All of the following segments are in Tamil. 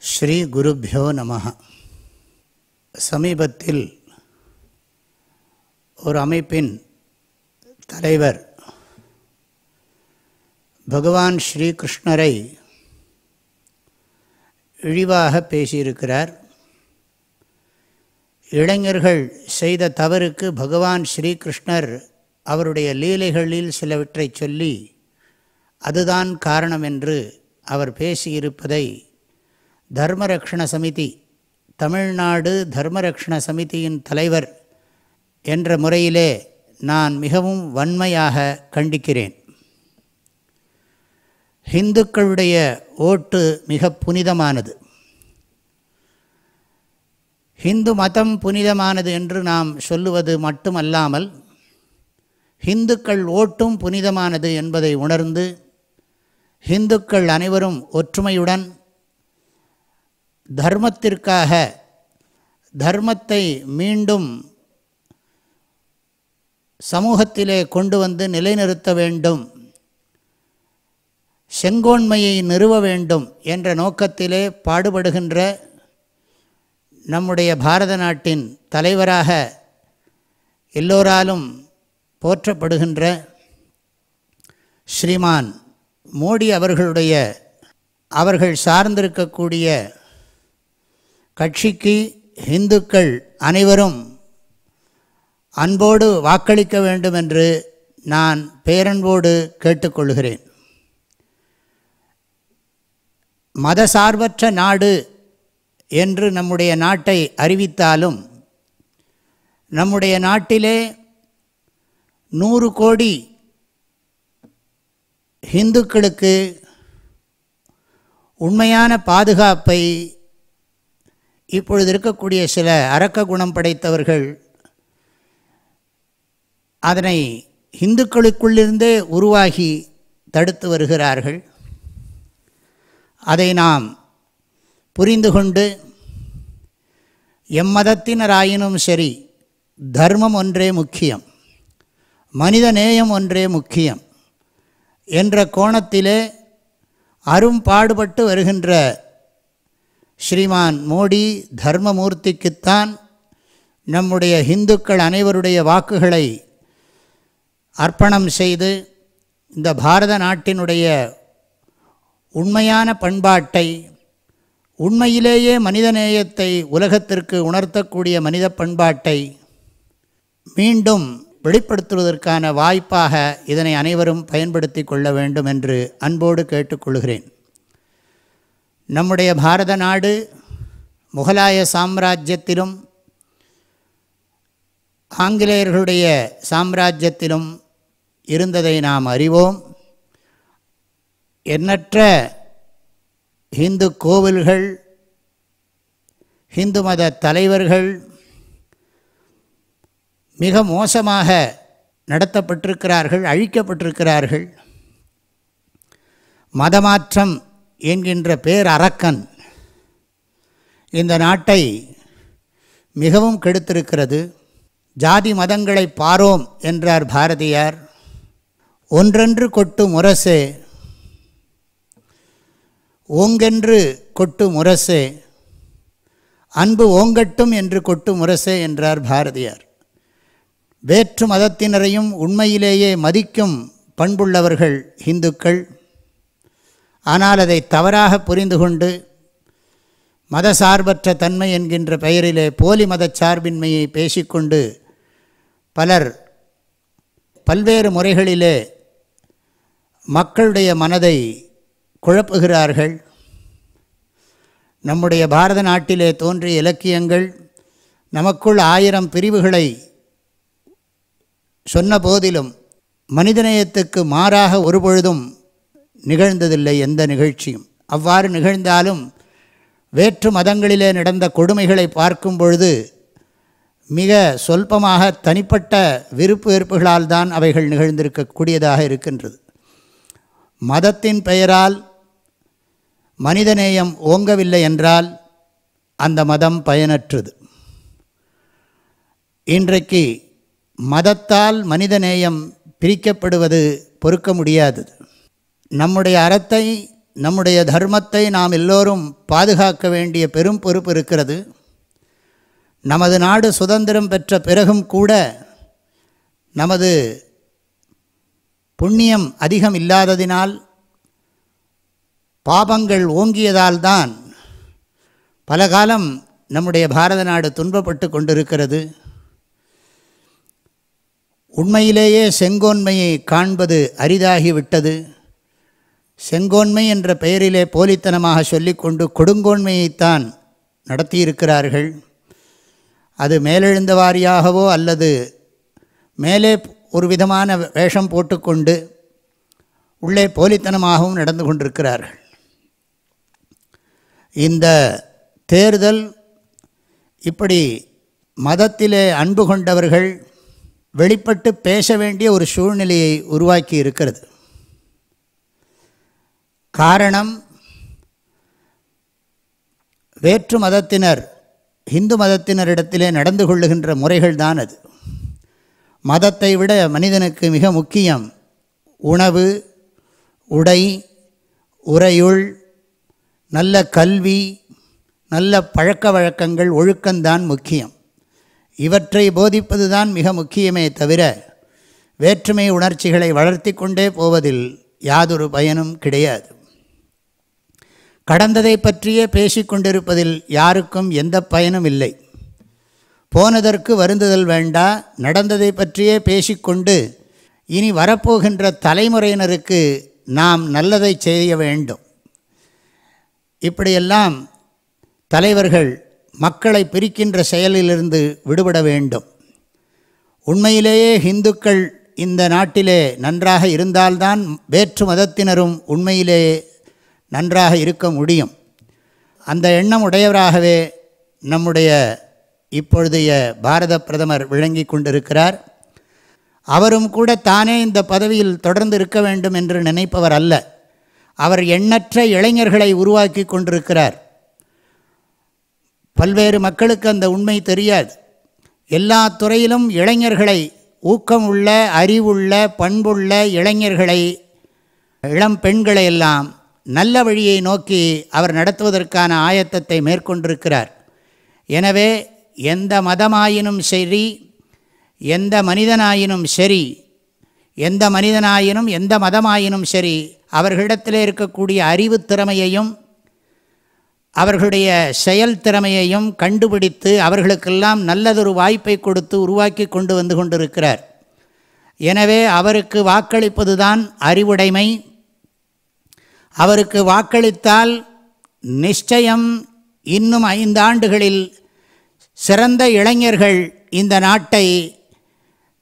ஸ்ரீ குருப்பியோ நம சமீபத்தில் ஒரு அமைப்பின் தலைவர் பகவான் ஸ்ரீகிருஷ்ணரை இழிவாக பேசியிருக்கிறார். இளைஞர்கள் செய்த தவறுக்கு பகவான் ஸ்ரீகிருஷ்ணர் அவருடைய லீலைகளில் சிலவற்றை சொல்லி அதுதான் காரணம் என்று அவர் பேசியிருப்பதை தர்மரக்ஷண சமிதி தமிழ்நாடு தர்மரக்ஷண சமிதியின் தலைவர் என்ற முறையிலே நான் மிகவும் வன்மையாக கண்டிக்கிறேன். ஹிந்துக்களுடைய ஓட்டு மிக புனிதமானது. ஹிந்து மதம் புனிதமானது என்று நாம் சொல்லுவது மட்டுமல்லாமல் ஹிந்துக்கள் ஓட்டும் புனிதமானது என்பதை உணர்ந்து ஹிந்துக்கள் அனைவரும் ஒற்றுமையுடன் தர்மத்திற்காக தர்மத்தை மீண்டும் சமூகத்திலே கொண்டு வந்து நிலைநிறுத்த வேண்டும் செங்கோன்மையை நிறுவ வேண்டும் என்ற நோக்கத்திலே பாடுபடுகின்ற நம்முடைய பாரத நாட்டின் தலைவராக எல்லோராலும் போற்றப்படுகின்ற ஸ்ரீமான் மோடி அவர்களுடைய அவர்கள் சார்ந்திருக்கக்கூடிய கட்சிக்கு இந்துக்கள் அனைவரும் அன்போடு வாக்களிக்க வேண்டும் என்று நான் பேரன்போடு கேட்டுக்கொள்கிறேன். மதசார்பற்ற நாடு என்று நம்முடைய நாட்டை அறிவித்தாலும் நம்முடைய நாட்டிலே நூறு கோடி இந்துக்களுக்கு உண்மையான பாதுகாப்பை இப்பொழுது இருக்கக்கூடிய சில அரக்க குணம் படைத்தவர்கள் அதனை இந்துக்களுக்குள்ளிருந்தே உருவாகி தடுத்து வருகிறார்கள். அதை நாம் புரிந்து கொண்டு எம்மதத்தினராயினும் சரி தர்மம் ஒன்றே முக்கியம் மனித நேயம் ஒன்றே முக்கியம் என்ற கோணத்திலே அரும்பாடுபட்டு வருகின்ற ஸ்ரீமான் மோடி தர்மமூர்த்திக்குத்தான் நம்முடைய இந்துக்கள் அனைவருடைய வாக்குகளை அர்ப்பணம் செய்து இந்த பாரத நாட்டினுடைய உண்மையான பண்பாட்டை உண்மையிலேயே மனிதநேயத்தை உலகத்திற்கு உணர்த்தக்கூடிய மனித பண்பாட்டை மீண்டும் வெளிப்படுத்துவதற்கான வாய்ப்பாக இதனை அனைவரும் பயன்படுத்தி கொள்ள வேண்டும் என்று அன்போடு கேட்டுக்கொள்கிறேன். நம்முடைய பாரத நாடு முகலாய சாம்ராஜ்யத்திலும் ஆங்கிலேயர்களுடைய சாம்ராஜ்யத்திலும் இருந்ததை நாம் அறிவோம். எண்ணற்ற இந்து கோவில்கள் இந்து மத தலைவர்கள் மிக மோசமாக நடத்தப்பட்டிருக்கிறார்கள் அழிக்கப்பட்டிருக்கிறார்கள். மதமாற்றம் என்கின்ற பேர் அரக்கன் இந்த நாட்டை மிகவும் கெடுத்திருக்கிறது. ஜாதி மதங்களை பாரோம் என்றார் பாரதியார். ஒன்றென்று கொட்டு முரசே ஓங்கென்று கொட்டு முரசே அன்பு ஓங்கட்டும் என்று கொட்டு முரசே என்றார் பாரதியார். வேற்று மதத்தினரையும் உண்மையிலேயே மதிக்கும் பண்புள்ளவர்கள் இந்துக்கள் ஆனால் அதை தவறாக புரிந்து கொண்டு மதசார்பற்ற தன்மை என்கின்ற பெயரிலே போலி மதச்சார்பின்மையை பேசிக்கொண்டு பலர் பல்வேறு முறைகளிலே மக்களுடைய மனதை குழப்புகிறார்கள். நம்முடைய பாரத நாட்டிலே தோன்றிய இலக்கியங்கள் நமக்குள் ஆயிரம் பிரிவுகளை சொன்ன போதிலும் மனிதநேயத்துக்கு மாறாக ஒருபொழுதும் நிகழ்ந்ததில்லை எந்த நிகழ்ச்சியும். அவ்வாறு நிகழ்ந்தாலும் வேற்று மதங்களிலே நடந்த கொடுமைகளை பார்க்கும் பொழுது மிக சொல்பமாக தனிப்பட்ட விருப்பு வெறுப்புகளால் தான் அவைகள் நிகழ்ந்திருக்கக்கூடியதாக இருக்கின்றது. மதத்தின் பெயரால் மனிதநேயம் ஓங்கவில்லை என்றால் அந்த மதம் பயனற்றது. இன்றைக்கு மதத்தால் மனிதநேயம் பிரிக்கப்படுவது பொறுக்க முடியாதது. நம்முடைய அறத்தை நம்முடைய தர்மத்தை நாம் எல்லோரும் பாதுகாக்க வேண்டிய பெரும் பொறுப்பு இருக்கிறது. நமது நாடு சுதந்திரம் பெற்ற பிறகும் கூட நமது புண்ணியம் அதிகம் இல்லாததினால் பாபங்கள் ஓங்கியதால்தான் பல காலம் நம்முடைய பாரத நாடு துன்பப்பட்டு கொண்டிருக்கிறது. உண்மையிலேயே செங்கோன்மையை காண்பது அரிதாகிவிட்டது. செங்கோன்மை என்ற பெயரிலே போலித்தனமாக சொல்லிக்கொண்டு கொடுங்கோன்மையைத்தான் நடத்தியிருக்கிறார்கள். அது மேலெழுந்த வாரியாகவோ அல்லது மேலே ஒரு விதமான வேஷம் போட்டுக்கொண்டு உள்ளே போலித்தனமாகவும் நடந்து கொண்டிருக்கிறார்கள். இந்த தேர்தல் இப்படி மதத்திலே அன்பு கொண்டவர்கள் வெளிப்பட்டு பேச வேண்டிய ஒரு சூழ்நிலையை உருவாக்கி இருக்கிறது காரணம் வேற்று மதத்தினர் இந்து மதத்தினரிடத்திலே நடந்து கொள்ளுகின்ற முறைகள் தான் அது. மதத்தை விட மனிதனுக்கு மிக முக்கியம் உணவு உடை உறையுள் நல்ல கல்வி நல்ல பழக்க வழக்கங்கள் ஒழுக்கம்தான் முக்கியம். இவற்றை போதிப்பது தான் மிக முக்கியமே தவிர வேற்றுமை உணர்ச்சிகளை வளர்த்தி கொண்டே போவதில் யாதொரு பயனும் கிடையாது. கடந்ததை பற்றியே பேசிக்கொண்டிருப்பதில் யாருக்கும் எந்த பயனும் இல்லை. போனதற்கு வருந்துதல் வேண்டா நடந்ததை பற்றியே பேசிக்கொண்டு இனி வரப்போகின்ற தலைமுறையினருக்கு நாம் நல்லதை செய்ய வேண்டும். இப்படியெல்லாம் தலைவர்கள் மக்களை பிரிக்கின்ற செயலிலிருந்து விடுபட வேண்டும். உண்மையிலேயே இந்துக்கள் இந்த நாட்டிலே நன்றாக இருந்தால்தான் வேற்று மதத்தினரும் உண்மையிலேயே நன்றாக இருக்க முடியும். அந்த எண்ணம் உடையவராகவே நம்முடைய இப்பொழுதைய பாரத பிரதமர் விளங்கி கொண்டிருக்கிறார். அவரும் கூட தானே இந்த பதவியில் தொடர்ந்து இருக்க வேண்டும் என்று நினைப்பவர் அல்ல. அவர் எண்ணற்ற இளைஞர்களை உருவாக்கி கொண்டிருக்கிறார். பல்வேறு மக்களுக்கு அந்த உண்மை தெரியாது. எல்லா துறையிலும் இளைஞர்களை ஊக்கம் உள்ள அறிவுள்ள பண்புள்ள இளைஞர்களை இளம் பெண்களை எல்லாம் நல்ல வழியை நோக்கி அவர் நடத்துவதற்கான ஆயத்தத்தை மேற்கொண்டிருக்கிறார். எனவே எந்த மதமாயினும் சரி எந்த மனிதனாயினும் சரி எந்த மனிதனாயினும் எந்த மதமாயினும் சரி அவர்களிடத்தில் இருக்கக்கூடிய அறிவு திறமையையும் அவர்களுடைய செயல் திறமையையும் கண்டுபிடித்து அவர்களுக்கெல்லாம் நல்லதொரு வாய்ப்பை கொடுத்து உருவாக்கி கொண்டு வந்து கொண்டிருக்கிறார். எனவே அவருக்கு வாக்களிப்பது தான் அறிவுடைமை. அவருக்கு வாக்களித்தால் நிச்சயம் இன்னும் ஐந்து ஆண்டுகளில் சிறந்த இளைஞர்கள் இந்த நாட்டை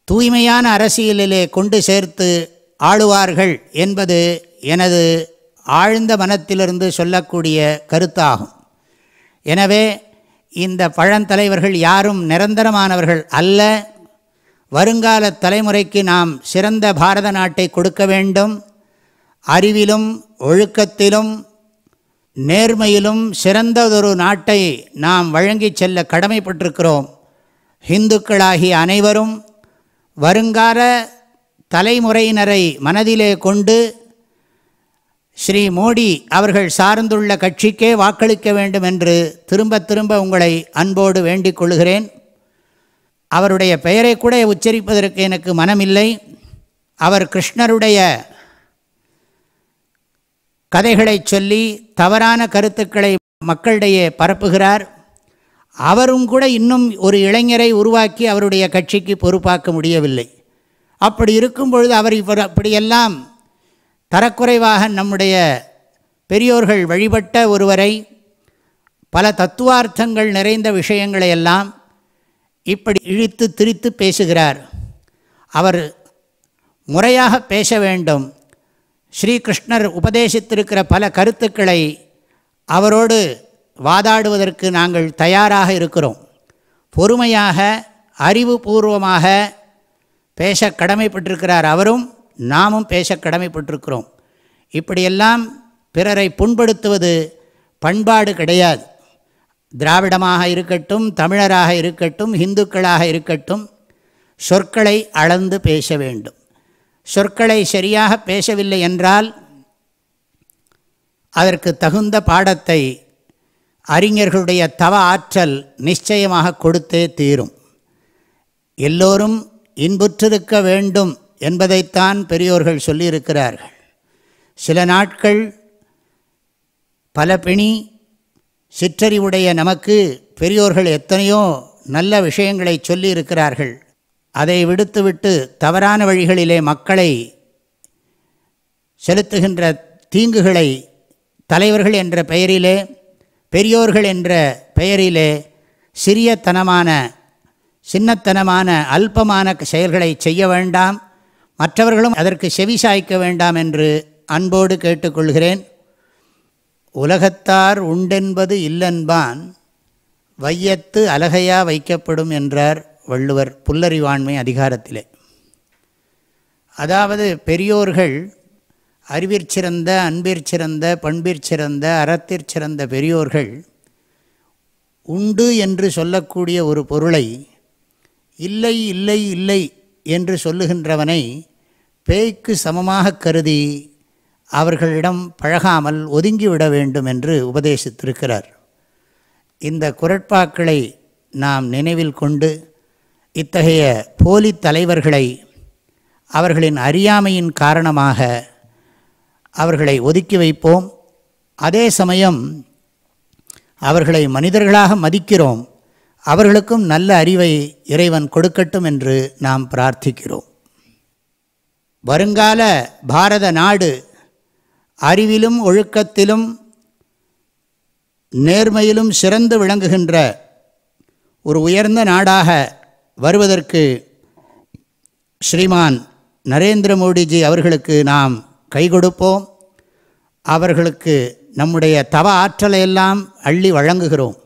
தூய்மையான அரசியலிலே கொண்டு சேர்த்து ஆளுவார்கள் என்பது எனது ஆழ்ந்த மனத்திலிருந்து சொல்லக்கூடிய கருத்தாகும். எனவே இந்த பழந்தலைவர்கள் யாரும் நிரந்தரமானவர்கள் அல்ல. வருங்கால தலைமுறைக்கு நாம் சிறந்த பாரத நாட்டை கொடுக்க வேண்டும். அறிவிலும் ஒழுக்கத்திலும் நேர்மையிலும் சிறந்ததொரு நாட்டை நாம் வழங்கிச் செல்ல கடமைப்பட்டிருக்கிறோம். இந்துக்களாகிய அனைவரும் வருங்கால தலைமுறையினரை மனதிலே கொண்டு ஸ்ரீ மோடி அவர்கள் சார்ந்துள்ள கட்சிக்கே வாக்களிக்க வேண்டும் என்று திரும்ப திரும்ப உங்களை அன்போடு வேண்டிக் கொள்கிறேன். அவருடைய பெயரை கூட உச்சரிப்பதற்கு எனக்கு மனமில்லை. அவர் கிருஷ்ணருடைய கதைகளை சொல்லி தவறான கருத்துக்களை மக்களிடையே பரப்புகிறார். அவரும் கூட இன்னும் ஒரு இளைஞரை உருவாக்கி அவருடைய கட்சிக்கு பொறுப்பாக்க முடியவில்லை. அப்படி இருக்கும் பொழுது அவர் இவர் அப்படியெல்லாம் தரக்குறைவாக நம்முடைய பெரியோர்கள் வழிபட்ட ஒருவரை பல தத்துவார்த்தங்கள் நிறைந்த விஷயங்களை எல்லாம் இப்படி இழித்து திரித்து பேசுகிறார். அவர் முறையாக பேச வேண்டும். ஸ்ரீகிருஷ்ணர் உபதேசித்திருக்கிற பல கருத்துக்களை அவரோடு வாதாடுவதற்கு நாங்கள் தயாராக இருக்கிறோம். பொறுமையாக அறிவுபூர்வமாக பேச கடமைப்பட்டிருக்கிறார் அவரும் நாமும் பேச கடமைப்பட்டிருக்கிறோம். இப்படியெல்லாம் பிறரை புண்படுத்துவது பண்பாடு கிடையாது. திராவிடமாக இருக்கட்டும் தமிழராக இருக்கட்டும் இந்துக்களாக இருக்கட்டும் சொற்களை அளந்து பேச வேண்டும். சொற்களை சரியாக பேசவில்லை என்றால் அதற்கு தகுந்த பாடத்தை அறிஞர்களுடைய தவ ஆற்றல் நிச்சயமாக கொடுத்தே தீரும். எல்லோரும் இன்புற்றிருக்க வேண்டும் என்பதைத்தான் பெரியோர்கள் சொல்லியிருக்கிறார்கள். சில நாட்கள் பல பிணி சிற்றறிவுடைய நமக்கு பெரியோர்கள் எத்தனையோ நல்ல விஷயங்களை சொல்லியிருக்கிறார்கள். அதை விடுத்துவிட்டு தவறான வழிகளிலே மக்களை செலுத்துகின்ற தீங்குகளை தலைவர்கள் என்ற பெயரிலே பெரியோர்கள் என்ற பெயரிலே சிறியத்தனமான சின்னத்தனமான அல்பமான செயல்களை செய்ய வேண்டாம். மற்றவர்களும் அதற்கு செவி சாய்க்க வேண்டாம் என்று அன்போடு கேட்டுக்கொள்கிறேன். உலகத்தார் உண்டென்பது இல்லென்பான் வையத்து அலகையா வைக்கப்படும் என்றார். வள்ளுவர் புல்லறிவாண்மை அதிகாரத்திலே. அதாவது பெரியோர்கள் அறிவிற்சிறந்த அன்பிற்சிறந்த பண்பிற்சிறந்த அறத்திற்சிறந்த பெரியோர்கள் உண்டு என்று சொல்லக்கூடிய ஒரு பொருளை இல்லை இல்லை இல்லை என்று சொல்லுகின்றவனை பேய்க்கு சமமாக கருதி அவர்களிடம் பழகாமல் ஒதுங்கிவிட வேண்டும் என்று உபதேசித்திருக்கிறார். இந்த குரட்பாக்களை நாம் நினைவில் கொண்டு இத்தகைய போலி தலைவர்களை அவர்களின் அறியாமையின் காரணமாக அவர்களை ஒதுக்கி வைப்போம். அதே சமயம் அவர்களை மனிதர்களாக மதிக்கிறோம். அவர்களுக்கும் நல்ல அறிவை இறைவன் கொடுக்கட்டும் என்று நாம் பிரார்த்திக்கிறோம். வருங்கால பாரத நாடு அறிவிலும் ஒழுக்கத்திலும் நேர்மையிலும் சிறந்து விளங்குகின்ற ஒரு உயர்ந்த நாடாக வருவதற்கு ஸ்ரீமான் நரேந்திர மோடிஜி அவர்களுக்கு நாம் கை கொடுப்போம். அவர்களுக்கு நம்முடைய தவ ஆற்றலை எல்லாம் அள்ளி வழங்குகிறோம்.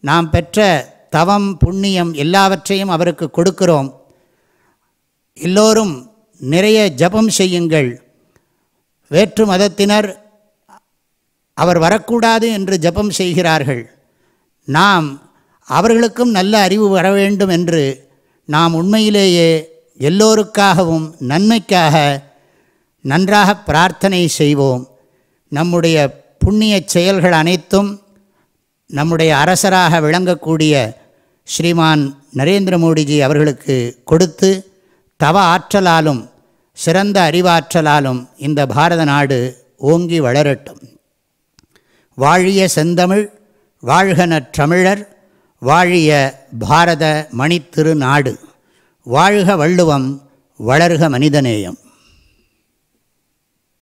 நாம் பெற்ற தவம் புண்ணியம் எல்லாவற்றையும் அவருக்கு கொடுக்கிறோம். எல்லோரும் நிறைய ஜபம் செய்யுங்கள். வேற்று மதத்தினர் அவர் வரக்கூடாது என்று ஜபம் செய்கிறார்கள். நாம் அவர்களுக்கும் நல்ல அறிவு வர வேண்டும் என்று நாம் உண்மையிலேயே எல்லோருக்காகவும் நன்மைக்காக நன்றாக பிரார்த்தனை செய்வோம். நம்முடைய புண்ணிய செயல்கள் அனைத்தும் நம்முடைய அரசராக விளங்கக்கூடிய ஸ்ரீமான் நரேந்திர மோடிஜி அவர்களுக்கு கொடுத்து தவ ஆற்றலாலும் சிறந்த அறிவாற்றலாலும் இந்த பாரத நாடு ஓங்கி வளரட்டும். வாழிய செந்தமிழ் வாழ்கன தமிழர் வாழிய பாரத மணித்திருநாடு. வாழ்க வள்ளுவம் வளர்க மனிதநேயம்.